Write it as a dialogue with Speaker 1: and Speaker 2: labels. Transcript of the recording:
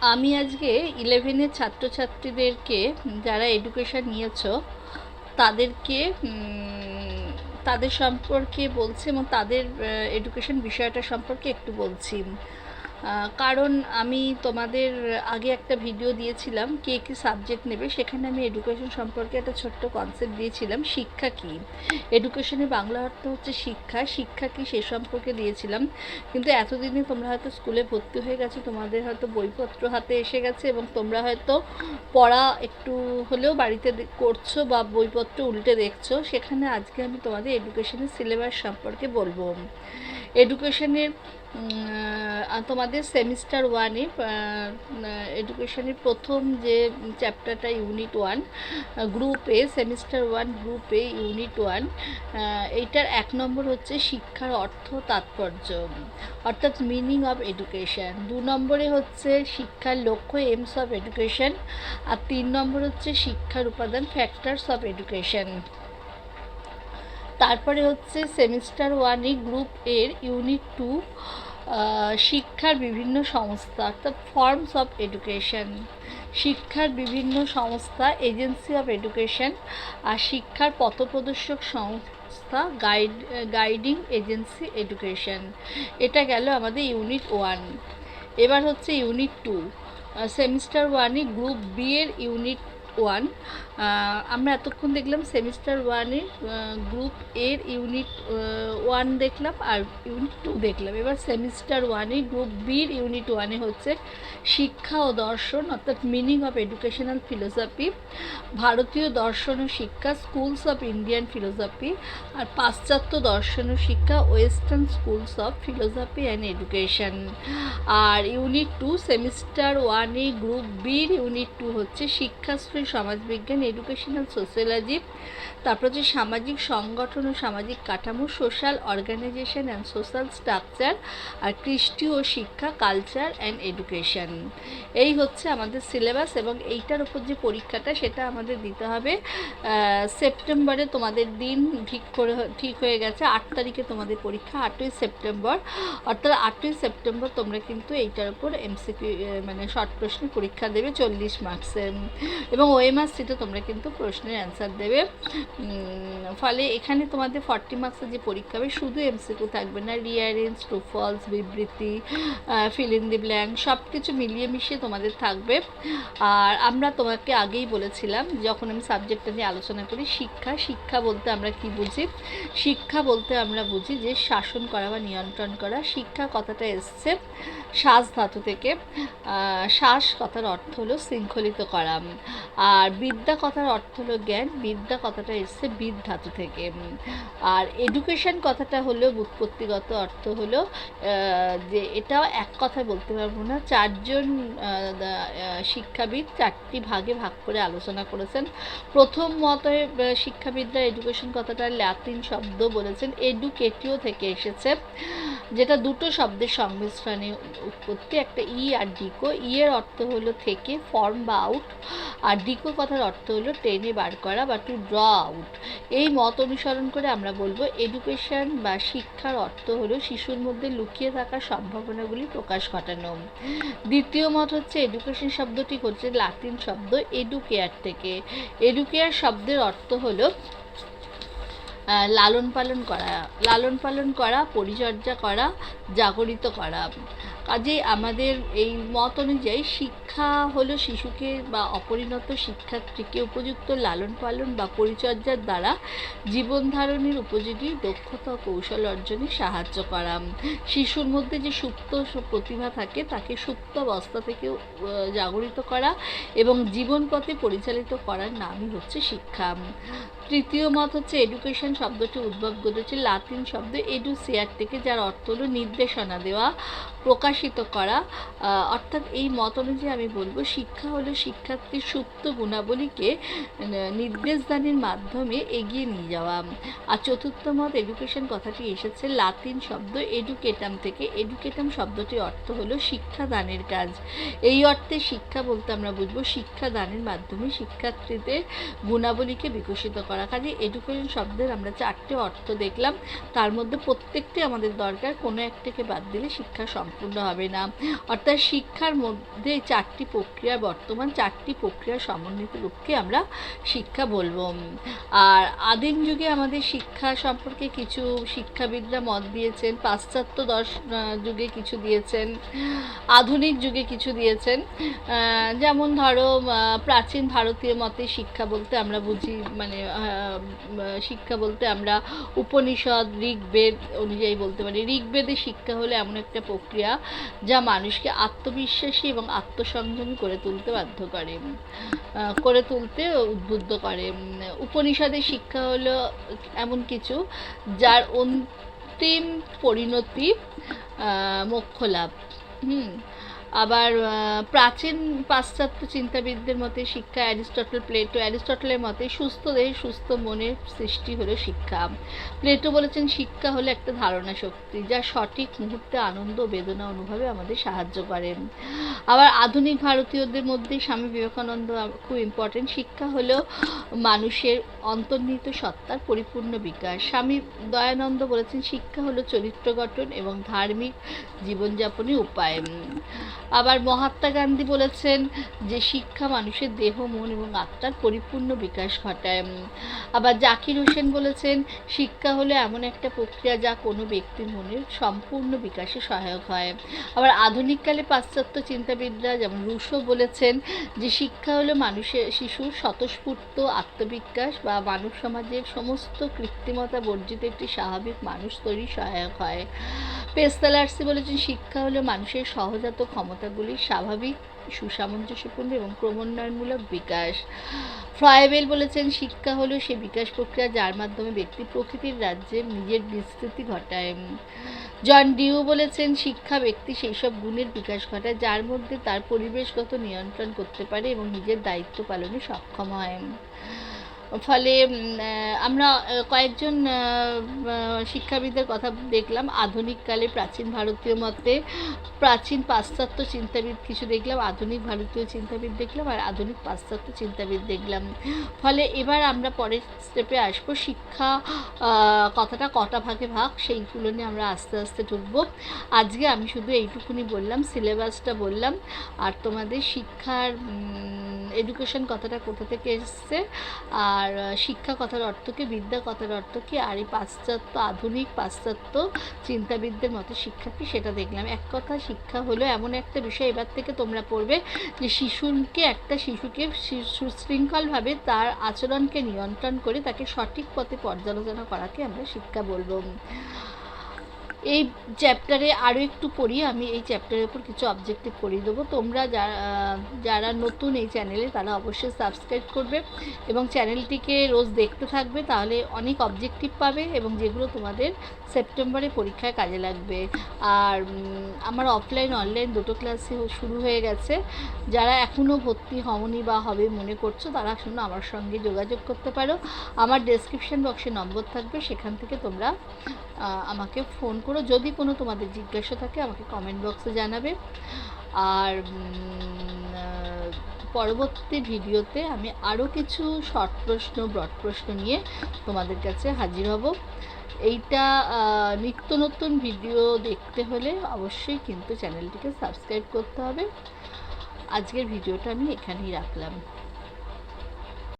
Speaker 1: আমি আজকে ইলেভেনের ছাত্রছাত্রীদেরকে যারা এডুকেশান নিয়েছ, তাদেরকে তাদের সম্পর্কে বলছি এবং তাদের এডুকেশন বিষয়টা সম্পর্কে একটু বলছি। কারণ আমি তোমাদের আগে একটা ভিডিও দিয়েছিলাম, কে কী সাবজেক্ট নেবে, সেখানে আমি এডুকেশন সম্পর্কে একটা ছোট্ট কনসেপ্ট দিয়েছিলাম, শিক্ষা কী? এডুকেশনের বাংলা অর্থ হচ্ছে শিক্ষা শিক্ষা কী সে সম্পর্কে দিয়েছিলাম, কিন্তু এতদিনে তোমরা হয়তো স্কুলে ভর্তি হয়ে গেছো, তোমাদের হয়তো বইপত্র হাতে এসে গেছে এবং তোমরা হয়তো পড়া একটু হলেও বাড়িতে করছ বা বইপত্র উল্টে দেখছ, সেখানে আজকে আমি তোমাদের এডুকেশনের সিলেবাস সম্পর্কে বলব। এডুকেশনের তোমাদের সেমিস্টার ওয়ানে এডুকেশনের প্রথম যে চ্যাপ্টারটা unit one group A semester one group A unit one এইটার এক নম্বর হচ্ছে শিক্ষার অর্থ তাৎপর্য, অর্থাৎ মিনিং অফ এডুকেশন দু নম্বরে হচ্ছে শিক্ষার লক্ষ্য এমস অফ এডুকেশন আর তিন নম্বর হচ্ছে শিক্ষার উপাদান ফ্যাক্টরস অফ এডুকেশন তারপরে হচ্ছে সেমিস্টার ওয়ানে গ্রুপ এর ইউনিট টু শিক্ষার বিভিন্ন সংস্থা, অর্থাৎ ফর্মস অফ এডুকেশন। শিক্ষার বিভিন্ন সংস্থা, এজেন্সি অফ এডুকেশন আর শিক্ষার পথপ্রদর্শক সংস্থা, গাইড, গাইডিং এজেন্সি এডুকেশন। এটা গেল আমাদের ইউনিট ওয়ান। এবার হচ্ছে ইউনিট টু। সেমিস্টার ওয়ানে গ্রুপ বি এর ইউনিট ওয়ান। আমরা এতক্ষণ দেখলাম সেমিস্টার ওয়ানের গ্রুপ এর, ইউনিট ওয়ান দেখলাম আর ইউনিট টু দেখলাম। এবার সেমিস্টার ওয়ানে গ্রুপ বির ইউনিট ওয়ানে হচ্ছে শিক্ষা ও দর্শন, অর্থাৎ মিনিং অফ এডুকেশনাল ফিলোসফি, ভারতীয় দর্শন ও শিক্ষা, স্কুলস অফ ইন্ডিয়ান ফিলোসফি আর পাশ্চাত্য দর্শন ও শিক্ষা, western schools of philosophy and education. R unit two, semester ওয়ানে গ্রুপ বির ইউনিট টু হচ্ছে শিক্ষাশ্রী সমাজবিজ্ঞান এডুকেশনাল সোশ্যোলজি তারপর হচ্ছে সামাজিক সংগঠন ও সামাজিক কাঠামো social organisation and social structure আর কৃষ্টি ও শিক্ষা কালচার অ্যান্ড এডুকেশন এই হচ্ছে আমাদের সিলেবাস এবং এইটার উপর যে পরীক্ষাটা, সেটা আমাদের দিতে হবে। সেপ্টেম্বরে তোমাদের দিন ঠিক করে, ঠিক হয়ে গেছে। আট তারিখে তোমাদের পরীক্ষা, আটই সেপ্টেম্বর। অর্থাৎ আটই সেপ্টেম্বর তোমরা কিন্তু এইটার উপর এমসিকিউ মানে শর্ট প্রশ্ন পরীক্ষা দেবে চল্লিশ মার্কসের এবং ওএমআর সিটে তোমরা কিন্তু প্রশ্নের অ্যান্সার দেবে। ফলে এখানে তোমাদের ফর্টি মার্কসের যে পরীক্ষা হবে, শুধু এমসিকিউ থাকবে না রিয়ারেন্স ট্রু ফলস বিবৃতি ফিল দি ব্ল্যাঙ্ক সব কিছু মিলিয়ে মিশিয়ে তোমাদের থাকবে। আর আমরা তোমাকে আগেই বলেছিলাম, যখন আমি সাবজেক্টটা নিয়ে আলোচনা করি, শিক্ষা শিক্ষা বলতে আমরা কি বুঝি? শিক্ষা বলতে আমরা বুঝি যে শাসন করা বা নিয়ন্ত্রণ করা, শিক্ষা কথাটা এসছে শ্বাস ধাতু থেকে। শ্বাস কথার অর্থ হলো শৃঙ্খলিত করা। আর বিদ্যা কথার অর্থ হলো জ্ঞান, বিদ্যা কথাটা এসছে বিদ ধাতু থেকে আর এডুকেশন কথাটা হলো উৎপত্তিগত অর্থ হলো যে এটাও এক কথায় বলতে পারব না। চারজন শিক্ষাবিদ চারটি ভাগে ভাগ করে আলোচনা করেছেন। প্রথম মতে শিক্ষাবিদরা এডুকেশন কথাটা ল্যাটিন শব্দ বলেছেন। এডুকেটিও থেকে এসেছে। যেটা দুটো শব্দের সংমিশ্রণে উৎপত্তি, একটা ই আর ডিকো। ই এর অর্থ হলো থেকে ফর্ম বা আউট আর ডিকো কথার অর্থ হলো টেনে বার করা বা টু ড্র আউট এই মত অনুসরণ করে আমরা বলব এডুকেশন বা শিক্ষার অর্থ হলো শিশুর মধ্যে লুকিয়ে থাকা সম্ভাবনাগুলি প্রকাশ ঘটানো। দ্বিতীয় মত হচ্ছে এডুকেশন শব্দটি হচ্ছে লাতিন শব্দ এডুকেয়ার থেকে। এডুকেয়ার শব্দের অর্থ হলো লালন পালন করা লালন পালন করা পরিচর্যা করা জাগরিত করা। কাজেই আমাদের এই মত অনুযায়ী শিক্ষা হলো শিশুকে বা অপরিণত শিক্ষার্থীকে উপযুক্ত লালন পালন বা পরিচর্যার দ্বারা জীবন ধারণের উপযোগী দক্ষতা কৌশল অর্জনে সাহায্য করা। শিশুর মধ্যে যে সুপ্ত প্রতিভা থাকে তাকে সুপ্ত অবস্থা থেকে জাগরিত করা এবং জীবন পথে পরিচালিত করার নামই হচ্ছে শিক্ষা। তৃতীয় মত হচ্ছে এডুকেশন শব্দটি উদ্ভব ঘটেছে। লাতিন শব্দ এডুসিয়ার থেকে যার অর্থ হলো নির্দেশনা দেওয়া প্রকাশিত করা অর্থাৎ এই মত অনুযায়ী আমি বলব, শিক্ষা হলো শিক্ষার্থীর সুপ্ত গুণাবলীকে নির্দেশদানের মাধ্যমে এগিয়ে নিয়ে যাওয়া। আর চতুর্থ মত এডুকেশন কথাটি এসেছে, লাতিন শব্দ এডুকেটাম থেকে। এডুকেটাম শব্দটির অর্থ হলো শিক্ষাদানের কাজ। এই অর্থে শিক্ষা বলতে আমরা বুঝব, শিক্ষাদানের মাধ্যমে শিক্ষার্থীদের গুণাবলীকে বিকশিত করা। কাজে এডুকেশন শব্দের আমরা চারটে অর্থ দেখলাম। তার মধ্যে প্রত্যেকটি আমাদের দরকার, কোনো একটাকে বাদ দিলে শিক্ষা সম্পূর্ণ হবে না। অর্থাৎ শিক্ষার মধ্যে চারটি প্রক্রিয়া, বর্তমান চারটি প্রক্রিয়ার সমন্বিত রূপকে আমরা শিক্ষা বলব। আর আদিম যুগে আমাদের শিক্ষা সম্পর্কে কিছু শিক্ষাবিদরা মত দিয়েছেন, পাশ্চাত্য দশ যুগে কিছু দিয়েছেন, আধুনিক যুগে কিছু দিয়েছেন। যেমন ধরো প্রাচীন ভারতীয় মতে শিক্ষা বলতে আমরা বুঝি মানে শিক্ষা বলতে আমরা উপনিষদ, ঋগ্বেদ অনুযায়ী বলতে পারি। ঋগ্বেদে শিক্ষা হলো এমন একটা প্রক্রিয়া যা মানুষকে আত্মবিশ্বাসী এবং আত্মসংযমী করে তুলতে বাধ্য করে করে তুলতে উদ্বুদ্ধ করে। উপনিষদের শিক্ষা হলো এমন কিছু যার অন্তিম পরিণতি মোক্ষ লাভ হুম আবার প্রাচীন পাশ্চাত্য চিন্তাবিদদের মতে শিক্ষা অ্যারিস্টটল, প্লেটো, অ্যারিস্টটলের মতে সুস্থ দেহে সুস্থ মনের সৃষ্টি হলো শিক্ষা। প্লেটো বলেছেন, শিক্ষা হলো একটা ধারণা শক্তি যা সঠিক মুহূর্তে আনন্দ বেদনা অনুভবে আমাদের সাহায্য করে। আবার আধুনিক ভারতীয়দের মধ্যে স্বামী বিবেকানন্দ খুব ইম্পর্টেন্ট শিক্ষা হলো মানুষের অন্তর্নিহিত সত্তার পরিপূর্ণ বিকাশ। স্বামী দয়ানন্দ বলেছেন, শিক্ষা হলো চরিত্র গঠন এবং ধার্মিক জীবনযাপনের উপায়। আবার মহাত্মা গান্ধী বলেছেন যে শিক্ষা মানুষের দেহ, মন এবং আত্মার পরিপূর্ণ বিকাশ ঘটায়। আবার জাকির হোসেন বলেছেন, শিক্ষা হলো এমন একটা প্রক্রিয়া যা কোনো ব্যক্তির মনের সম্পূর্ণ বিকাশে সহায়ক হয়। আবার আধুনিককালে পাশ্চাত্য চিন্তাবিদরা যেমন রুশো বলেছেন যে শিক্ষা হলো মানুষের, শিশুর স্বতঃস্ফূর্ত আত্মবিকাশ বা মানব সমাজের সমস্ত কৃত্রিমতা বর্জিত একটি স্বাভাবিক মানুষ তৈরি সহায়ক হয়। পেস্তালার্সি বলেছেন, শিক্ষা হলো মানুষের সহজাত ক্ষমতাগুলির স্বাভাবিক, সুসামঞ্জস্যপূর্ণ এবং ক্রমোন্নয়নমূলক বিকাশ। ফ্রয়েবেল বলেছেন, শিক্ষা হলো সে বিকাশ প্রক্রিয়া যার মাধ্যমে ব্যক্তি প্রকৃতির রাজ্যে নিজের বিস্তৃতি ঘটায়। জন ডিউ বলেছেন, শিক্ষা ব্যক্তি সেই সব গুণের বিকাশ ঘটায় যার মধ্যে তার পরিবেশগত নিয়ন্ত্রণ করতে পারে এবং নিজের দায়িত্ব পালনে সক্ষম হয়। ফলে আমরা কয়েকজন শিক্ষাবিদের কথা দেখলাম। আধুনিককালে প্রাচীন ভারতীয় মতে প্রাচীন পাশ্চাত্য চিন্তাবিদ কিছু দেখলাম, আধুনিক ভারতীয় চিন্তাবিদ দেখলাম, আর আধুনিক পাশ্চাত্য চিন্তাবিদ দেখলাম। ফলে এবার আমরা পরের স্টেপে আসব। শিক্ষা কথাটা কটা ভাগে ভাগ, সেইগুলো নিয়ে আমরা আস্তে আস্তে ঢুকবো। আজকে আমি শুধু এইটুকুনি বললাম সিলেবাসটা বললাম। আর তোমাদের শিক্ষার এডুকেশন কথাটা কোথা থেকে এসছে? আর আহ, শিক্ষা কথার অর্থ কি বিদ্যা কথার অর্থ কি আর এই পাশ্চাত্য আধুনিক পাশ্চাত্য চিন্তাবিদদের মতো শিক্ষা কি সেটা দেখলাম। এক কথা শিক্ষা হলো এমন একটা বিষয় এবার থেকে তোমরা পড়বে যে শিশুকে একটা শিশুকে সুশৃঙ্খলভাবে তার আচরণকে নিয়ন্ত্রণ করে তাকে সঠিক পথে পর্যালোচনা করাকে আমরা শিক্ষা বলব। এই চ্যাপ্টারে আরও একটু পড়ি, আমি এই চ্যাপ্টারের উপর কিছু অবজেক্টিভ করিয়ে দেবো। তোমরা যারা যারা নতুন এই চ্যানেলে তারা অবশ্যই সাবস্ক্রাইব করবে এবং চ্যানেলটিকে রোজ দেখতে থাকবে, তাহলে অনেক অবজেক্টিভ পাবে এবং যেগুলো তোমাদের সেপ্টেম্বরে পরীক্ষায় কাজে লাগবে। আর আমার অফলাইন অনলাইন দুটো ক্লাসই শুরু হয়ে গেছে। যারা এখনও ভর্তি হওনি বা হবে মনে করছ, তারা শুনো আমার সঙ্গে যোগাযোগ করতে পারো। আমার ডেসক্রিপশন বক্সে নম্বর থাকবে, সেখান থেকে তোমরা আমাকে ফোন করো। যদি কোনো তোমাদের জিজ্ঞাসা থাকে, আমাকে কমেন্ট বক্সে জানাবে। আর পরবর্তী ভিডিওতে আমি আরও কিছু শর্ট প্রশ্ন ব্রড প্রশ্ন নিয়ে তোমাদের কাছে হাজির হব। এইটা নিত্য নতুন ভিডিও দেখতে হলে অবশ্যই কিন্তু চ্যানেলটিকে সাবস্ক্রাইব করতে হবে। আজকের ভিডিওটা আমি এখানেই রাখলাম।